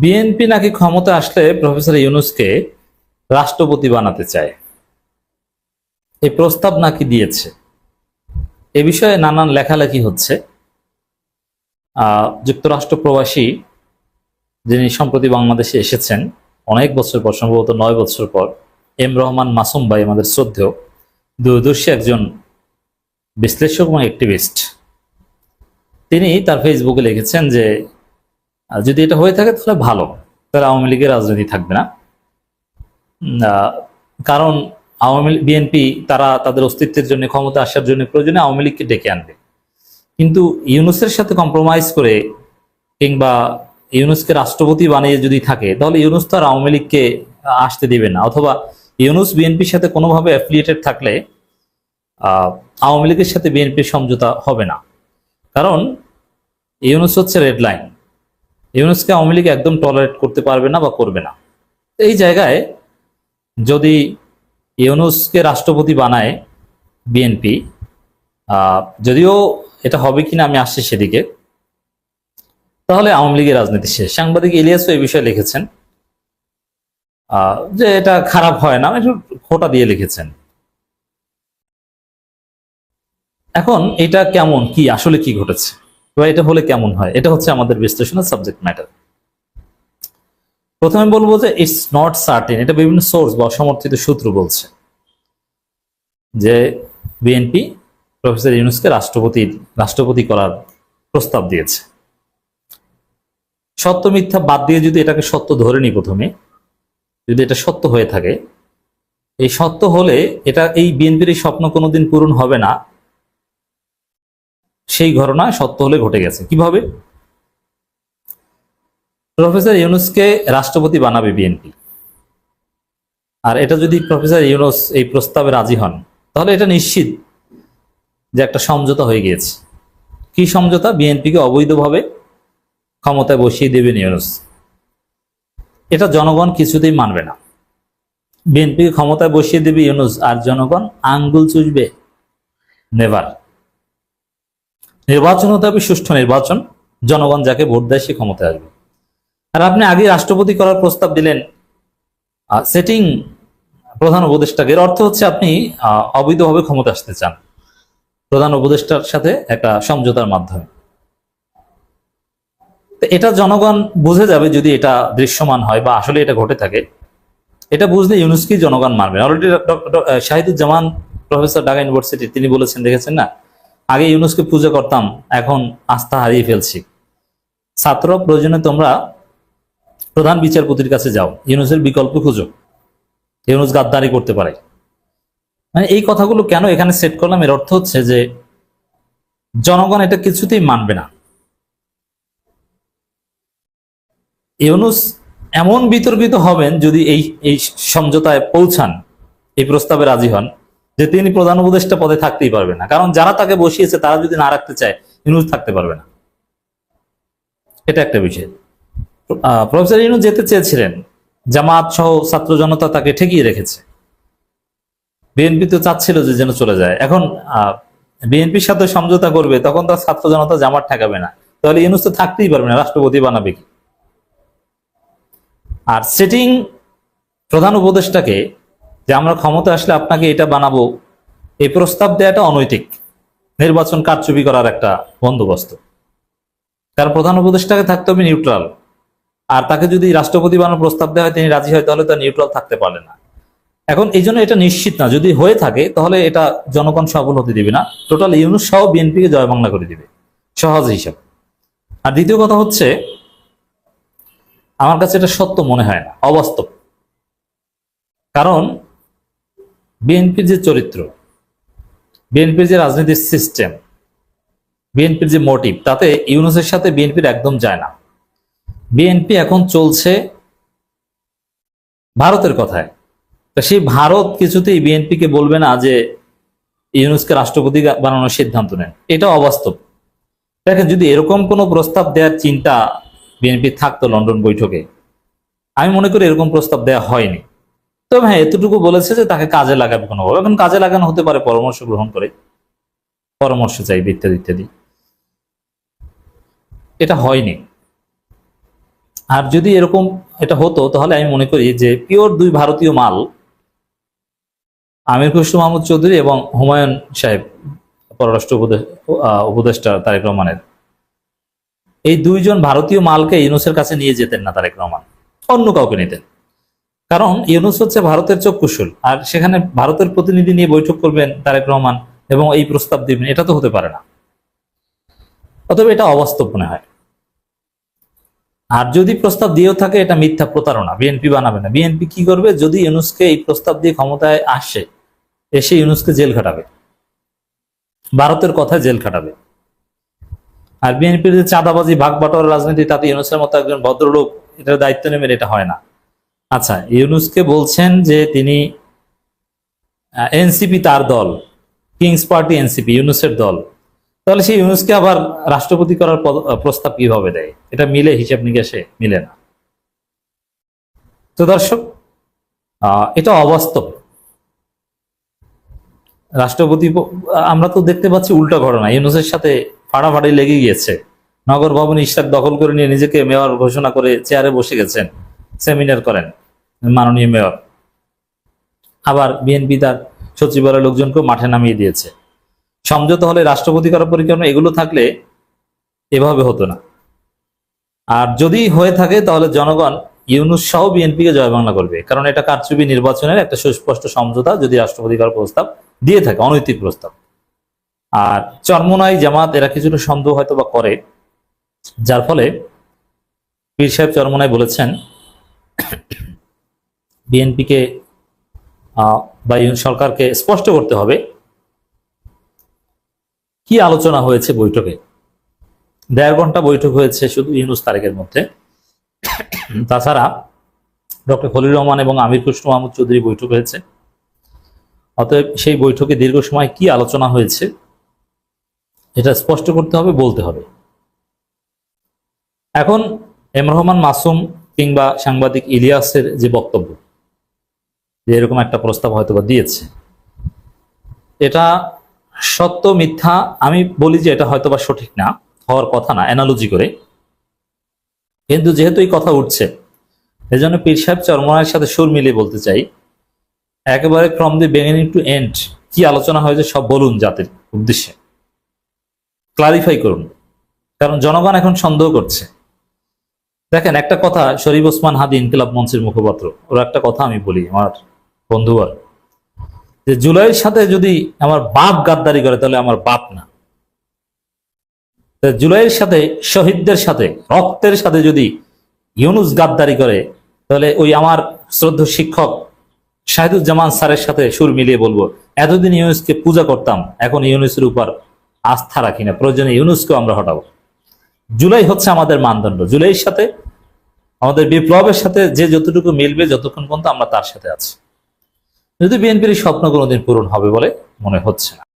BNP নাকি ক্ষমতা আসলে প্রফেসর ইউনুসকে রাষ্ট্রপতি বানাতে চায়? এই প্রস্তাব নাকি দিয়েছে? এ বিষয়ে নানান লেখালেখি হচ্ছে। যুক্তরাষ্ট্র প্রবাসী যিনি সম্প্রতি বাংলাদেশে এসেছেন, অনেক বছর পর, সম্ভবত নয় বছর পর, এম রহমান মাসুম ভাই আমাদের শ্রদ্ধেয়, দূরদর্শী একজন বিশ্লেষক এবং অ্যাক্টিভিস্ট তিনি তার ফেসবুকে লিখেছেন যে আহ, যদি এটা হয়ে থাকে তাহলে ভালো। তাহলে আওয়ামী লীগের রাজনীতি থাকবে না। কারণ আওয়ামী বিএনপি তারা তাদের অস্তিত্বের জন্য ক্ষমতা আসার জন্য প্রয়োজনে আওয়ামী লীগকে ডেকে আনবে। কিন্তু ইউনুসের সাথে কম্প্রোমাইজ করে কিংবা ইউনুসকে রাষ্ট্রপতি বানিয়ে যদি থাকে তাহলে ইউনুস তো আর আওয়ামী লীগকে আসতে দেবে না। অথবা ইউনুস বিএনপির সাথে কোনোভাবে অ্যাফিলিয়েটেড থাকলে আওয়ামী লীগের সাথে বিএনপির সমঝোতা হবে না। কারণ ইউনুস হচ্ছে রেড লাইন ইউনুসকে আওয়ামী লীগ একদম টলারেট করতে পারবে না বা করবে না। এই জায়গায় যদি ইউনুসকে রাষ্ট্রপতি বানায় বিএনপি যদিও এটা হবে কিনা আমি আসছি সেদিকে, তাহলে আওয়ামী লীগের রাজনীতি শেষ। সাংবাদিক ইলিয়াসও এই বিষয়ে লিখেছেন যে এটা খারাপ হয় না, একটু খোটা দিয়ে লিখেছেন। এখন এটা কেমন, কি, আসলে কি ঘটেছে? বা এটা হলে কেমন হয়? এটা হচ্ছে আমাদের বিশ্লেষণের সাবজেক্ট ম্যাটার প্রথমে বলব যে ইটস নট সার্টেন এটা বিভিন্ন সোর্স বা সমর্থিত সূত্র বলছে যে বিএনপি প্রফেসর ইউনুসকে রাষ্ট্রপতির রাষ্ট্রপতি করার প্রস্তাব দিয়েছে। সত্য, মিথ্যা বাদ দিয়ে যদি এটাকে সত্য ধরে নিই প্রথমে, যদি এটা সত্য হয়ে থাকে, এই সত্য হলে এটা, এই বিএনপির এই স্বপ্ন কোনোদিন পূরণ হবে না। সেই ঘটনা সত্য হলে ঘটে গেছে। কীভাবে? প্রফেসর ইউনুসকে রাষ্ট্রপতি বানাবে বিএনপি। আর এটা যদি প্রফেসর ইউনুস এই প্রস্তাবে রাজি হন, তাহলে এটা নিশ্চিত যে একটা সমঝোতা হয়ে গিয়েছে। কি সমঝোতা? বিএনপিকে অবৈধভাবে ক্ষমতায় বসিয়ে দেবেন ইউনুস। এটা জনগণ কিছুতেই মানবে না। বিএনপিকে ক্ষমতায় বসিয়ে দেবে ইউনুস, আর জনগণ আঙ্গুল চুষবে। নেভার। নির্বাচন হতে হবে সুষ্ঠু নির্বাচন। জনগণ যাকে ভোট দেয় সে ক্ষমতায় আসবে। আর আপনি আগে রাষ্ট্রপতি করার প্রস্তাব দিলেন সেটিং প্রধান উপদেষ্টাকে, এর অর্থ হচ্ছে আপনি অবৈধভাবে ক্ষমতা আসতে চান। প্রধান উপদেষ্টার সাথে একটা সমঝোতার মাধ্যমে। এটা জনগণ বুঝে যাবে যদি এটা দৃশ্যমান হয় বা আসলে এটা ঘটে থাকে। এটা বুঝলে ইউনুসকেই জনগণ মানবে। Already Shahiduzzaman professor Dhaka university, তিনি বলেছেন, দেখেছেন না? আগে ইউনুসকে পুজো করতাম, এখন আস্থা হারিয়ে ফেলছি। ছাত্র প্রয়োজনে তোমরা প্রধান বিচারপতির কাছে যাও, ইউনুসের বিকল্প খুঁজো। ইউনুস গাদ্দারি করতে পারে। মানে এই কথাগুলো কেন এখানে সেট করলাম? এর অর্থ হচ্ছে যে, জনগণ এটা কিছুতেই মানবে না। ইউনুস এমন বিতর্কিত হবেন যদি এই এই সমঝোতায় পৌঁছান, এই প্রস্তাবে রাজি হন। যে তিনি প্রধান উপদেষ্টা পদে থাকতেই পারবে না। কারণ যারা তাকে বসিয়েছে, তারা যদি না রাখতে চায় ইউনুস থাকতে পারবে না। এটা একটা বিষয়। প্রফেসর ইউনুস যেতে চেয়েছিলেন। জামাত সহ ছাত্র জনতা তাকে ঠেকিয়ে রেখেছে। বিএনপি তো চাচ্ছিল যে যেন চলে যায়। এখন বিএনপির সাথে সমঝোতা করবে, তখন তার ছাত্র জনতা জামাত ঠেকাবে না। তাহলে ইউনুস তো থাকতেই পারবে না, রাষ্ট্রপতি বানাবে কি? আর সেটিং প্রধান উপদেষ্টাকে যে আমরা ক্ষমতা আসলে আপনাকে এটা বানাবো, এই প্রস্তাব দেওয়াটা অনৈতিক। নির্বাচন কারচুপি করার একটা বন্দোবস্ত। কারণ প্রধান উপদেষ্টাকে থাকতে হবে নিউট্রাল। আর তাকে যদি রাষ্ট্রপতি বানানোর প্রস্তাব দেওয়া হয়, তিনি রাজি হয়, তাহলে তার নিউট্রাল থাকতে পারে না। এখন এই জন্য এটা নিশ্চিত না। যদি হয়ে থাকে, তাহলে এটা জনগণ সফল হতে দিবে না। টোটাল ইউনুস সহ বিএনপিকে জয় বাংলা করে দিবে। সহজ হিসাব। আর দ্বিতীয় কথা হচ্ছে, আমার কাছে এটা সত্য মনে হয় না। অবাস্তব। কারণ বিএনপির যে চরিত্র বিএনপির যে রাজনীতির সিস্টেম বিএনপির যে মোটিভ তাতে ইউনুসের সাথে বিএনপির একদম যায় না। বিএনপি এখন চলছে ভারতের কথায়। তা সেই ভারত কিছুতেই বিএনপিকে বলবে না যে ইউনুসকে রাষ্ট্রপতি বানানোর সিদ্ধান্ত নেন। এটা অবাস্তব। দেখেন, যদি এরকম কোনো প্রস্তাব দেওয়ার চিন্তা বিএনপি থাকতো লন্ডন বৈঠকে, আমি মনে করি এরকম প্রস্তাব দেওয়া হয়নি। তবে হ্যাঁ এতটুকু বলেছে যে তাকে কাজে লাগাবে কোনোভাবে এখন কাজে লাগানো হতে পারে পরামর্শ গ্রহণ করে। পরামর্শ চাইবে ইত্যাদি ইত্যাদি। এটা হয়নি। আর যদি এরকম এটা হতো, তাহলে আমি মনে করি যে পিওর দুই ভারতীয় মাল, আমির খুসরু মাহমুদ চৌধুরী এবং হুমায়ুন সাহেব, পররাষ্ট্র উপদেষ্টা তারেক রহমানের। এই দুইজন ভারতীয় মালকে ইউনুসের কাছে নিয়ে যেতেন না তারেক রহমান। অন্য কাউকে নিতেন। কারণ ইউনুস হচ্ছে ভারতের চক্ষুশুল, আর সেখানে ভারতের প্রতিনিধি নিয়ে বৈঠক করবেন তারেক রহমান এবং এই প্রস্তাব দিবেন। এটা তো হতে পারে না। অতএব এটা অবাস্তব মনে হয়। আর যদি প্রস্তাব দিয়েও থাকে, এটা মিথ্যা প্রতারণা। বিএনপি বানাবে না। বিএনপি কি করবে? যদি ইউনুসকে এই প্রস্তাব দিয়ে ক্ষমতায় আসে, এসে ইউনুসকে জেল খাটাবে। ভারতের কথায় জেল খাটাবে। আর বিএনপির যে চাঁদাবাজি ভাগ বাটোয়ার রাজনীতি তাতে ইউনুসের মতো একজন ভদ্রলোক, এটার দায়িত্ব নেবেন, এটা হয় না। আচ্ছা ইউনুসকে বলছেন যে তিনি এনসিপি তার দল, কিংস পার্টি এনসিপি, ইউনুসের দল। তাহলে সেই ইউনুসকে আবার রাষ্ট্রপতি করার প্রস্তাব কীভাবে দেয়? এটা মিলে, হিসাব নিকাশে মিলে না। তো দর্শক এটা অবাস্তব। রাষ্ট্রপতি আমরা তো দেখতে পাচ্ছি উল্টা ঘটনা। ইউনুসের সাথে ফাড়াফাড়ি লেগে গিয়েছে। নগর ভবন ইশাক দখল করে নিয়ে নিজেকে মেয়র ঘোষণা করে চেয়ারে বসে গেছেন। সেমিনার করেন মাননীয় মেয়র। আবার বিএনপি তার সচিবালয়ের লোকজনকেও মাঠে নামিয়ে দিয়েছে। সমঝোতা হলে রাষ্ট্রপতি করার পরিকল্পনা, এগুলো থাকলে এভাবে হতো না। আর যদি হয়ে থাকে, তাহলে জনগণ ইউনুস সহ বিএনপিকে জয় বাংলা করবে। কারণ এটা কারচুপি নির্বাচনের একটা সুস্পষ্ট সমঝোতা, যদি রাষ্ট্রপতি করার প্রস্তাব দিয়ে থাকে, অনৈতিক প্রস্তাব। আর চরমনাই জামাত, এরা কিছুটা সন্দেহ হয়তো বা করে। যার ফলে পীর সাহেব চরমনাই বলেছেন বিএনপিকে বা সরকারকে স্পষ্ট করতে হবে কি আলোচনা হয়েছে বৈঠকে। দেড় ঘণ্টা বৈঠক হয়েছে শুধু ইউনুস তারেকের মধ্যে। তাছাড়া ডক্টর খলিল রহমান এবং আমির কৃষ্ণ মাহমুদ চৌধুরী বৈঠক হয়েছে। অতএব সেই বৈঠকে দীর্ঘ সময় কি আলোচনা হয়েছে এটা স্পষ্ট করতে হবে, বলতে হবে। এখন এম রহমান মাসুম কিংবা সাংবাদিক ইলিয়াসের যে বক্তব্য, যে এরকম একটা প্রস্তাব হয়তো দিয়েছে। এটা সত্য, মিথ্যা, আমি বলি যে এটা হয়তো বা সঠিক না, হওয়ার কথা না অ্যানালজি করে। কিন্তু যেহেতু এই কথা উঠছে, এজন্য পীর সাহেব চরমনায়ের সাথে সুর মিলিয়ে বলতে চাই, একেবারে from the beginning to end কি আলোচনা হয়েছে সব বলুন জাতির উদ্দেশ্যে। ক্লারিফাই করুন। কারণ জনগণ এখন সন্দেহ করছে। দেখেন, একটা কথা শরীফ ওসমান হাদি ইনকিলাব মঞ্চের মুখপাত্র। ওর একটা কথা আমি বলি, আমার বন্ধুবার যে জুলাইয়ের সাথে যদি আমার বাপ গাদ্দারি করে, তাহলে আমার বাপ না। জুলাইয়ের সাথে, শহীদদের সাথে, রক্তের সাথে যদি ইউনুস গাদ্দারি করে, তাহলে ওই আমার শ্রদ্ধ শিক্ষক শাহিদুজ্জামান স্যারের সাথে সুর মিলিয়ে বলব, এতদিন ইউনুসকে পূজা করতাম, এখন ইউনুসের উপর আস্থা রাখি না। প্রয়োজনে ইউনুসকেও আমরা হটাবো। জুলাই হচ্ছে আমাদের মানদণ্ড। জুলাইয়ের সাথে, আমাদের বিপ্লবের সাথে যে যতটুকু মিলবে, যতক্ষণ পর্যন্ত আমরা তার সাথে আছি। যদি বিএনপির স্বপ্ন কোনোদিন পূরণ হবে বলে মনে হচ্ছে না।